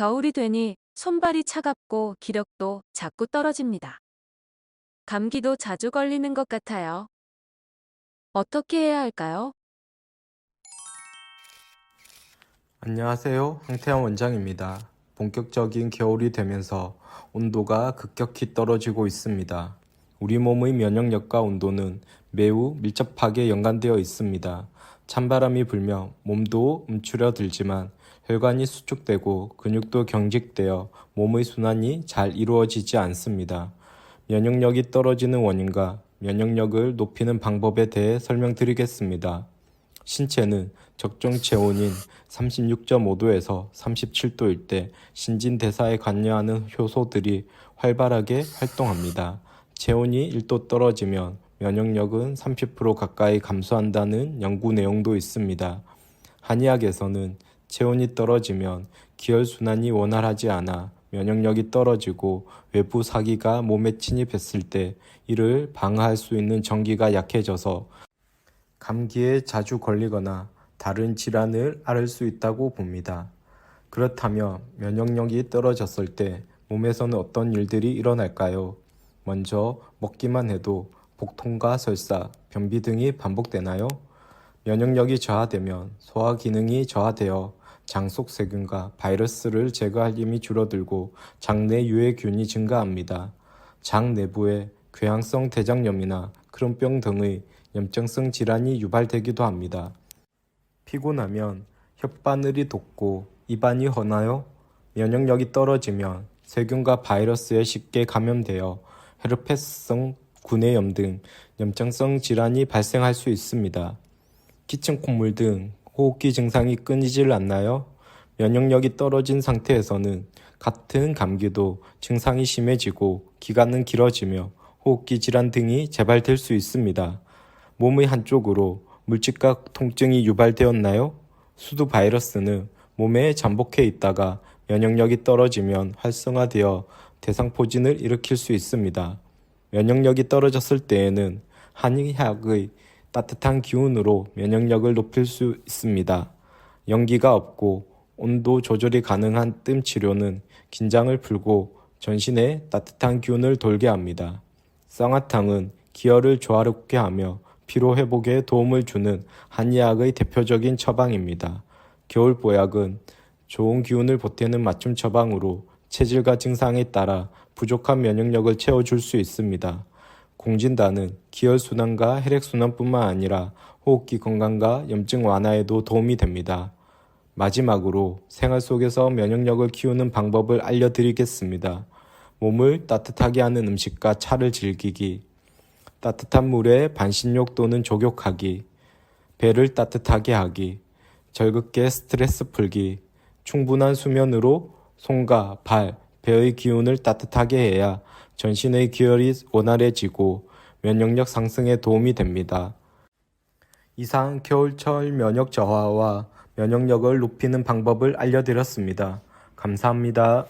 겨울이 되니 손발이 차갑고 기력도 자꾸 떨어집니다. 감기도 자주 걸리는 것 같아요. 어떻게 해야 할까요? 안녕하세요. 황태환 원장입니다. 본격적인 겨울이 되면서 온도가 급격히 떨어지고 있습니다. 우리 몸의 면역력과 온도는 매우 밀접하게 연관되어 있습니다. 찬바람이 불면 몸도 움츠려들지만 혈관이 수축되고 근육도 경직되어 몸의 순환이 잘 이루어지지 않습니다. 면역력이 떨어지는 원인과 면역력을 높이는 방법에 대해 설명드리겠습니다. 신체는 적정 체온인 36.5도에서 37도일 때 신진대사에 관여하는 효소들이 활발하게 활동합니다. 체온이 1도 떨어지면 면역력은 30% 가까이 감소한다는 연구 내용도 있습니다. 한의학에서는 체온이 떨어지면 기혈순환이 원활하지 않아 면역력이 떨어지고 외부 사기가 몸에 침입했을 때 이를 방어할 수 있는 전기가 약해져서 감기에 자주 걸리거나 다른 질환을 앓을 수 있다고 봅니다. 그렇다면 면역력이 떨어졌을 때 몸에서는 어떤 일들이 일어날까요? 먼저 먹기만 해도 복통과 설사, 변비 등이 반복되나요? 면역력이 저하되면 소화 기능이 저하되어 장 속 세균과 바이러스를 제거할 힘이 줄어들고 장내 유해균이 증가합니다. 장 내부에 궤양성 대장염이나 크론병 등의 염증성 질환이 유발되기도 합니다. 피곤하면 혓바늘이 돋고 입안이 허나요? 면역력이 떨어지면 세균과 바이러스에 쉽게 감염되어 헤르페스성 구내염 등 염증성 질환이 발생할 수 있습니다. 기침 콧물 등 호흡기 증상이 끊이질 않나요? 면역력이 떨어진 상태에서는 같은 감기도 증상이 심해지고 기간은 길어지며 호흡기 질환 등이 재발될 수 있습니다. 몸의 한쪽으로 물집과 통증이 유발되었나요? 수두 바이러스는 몸에 잠복해 있다가 면역력이 떨어지면 활성화되어 대상포진을 일으킬 수 있습니다. 면역력이 떨어졌을 때에는 한의학의 따뜻한 기운으로 면역력을 높일 수 있습니다. 연기가 없고 온도 조절이 가능한 뜸 치료는 긴장을 풀고 전신에 따뜻한 기운을 돌게 합니다. 쌍화탕은 기혈을 조화롭게 하며 피로 회복에 도움을 주는 한의학의 대표적인 처방입니다. 겨울 보약은 좋은 기운을 보태는 맞춤 처방으로 체질과 증상에 따라 부족한 면역력을 채워줄 수 있습니다. 공진단은 기혈순환과 혈액순환뿐만 아니라 호흡기 건강과 염증 완화에도 도움이 됩니다. 마지막으로 생활 속에서 면역력을 키우는 방법을 알려드리겠습니다. 몸을 따뜻하게 하는 음식과 차를 즐기기, 따뜻한 물에 반신욕 또는 족욕하기, 배를 따뜻하게 하기, 절극게 스트레스 풀기, 충분한 수면으로 손과 발, 배의 기운을 따뜻하게 해야 전신의 기혈이 원활해지고 면역력 상승에 도움이 됩니다. 이상 겨울철 면역 저하와 면역력을 높이는 방법을 알려드렸습니다. 감사합니다.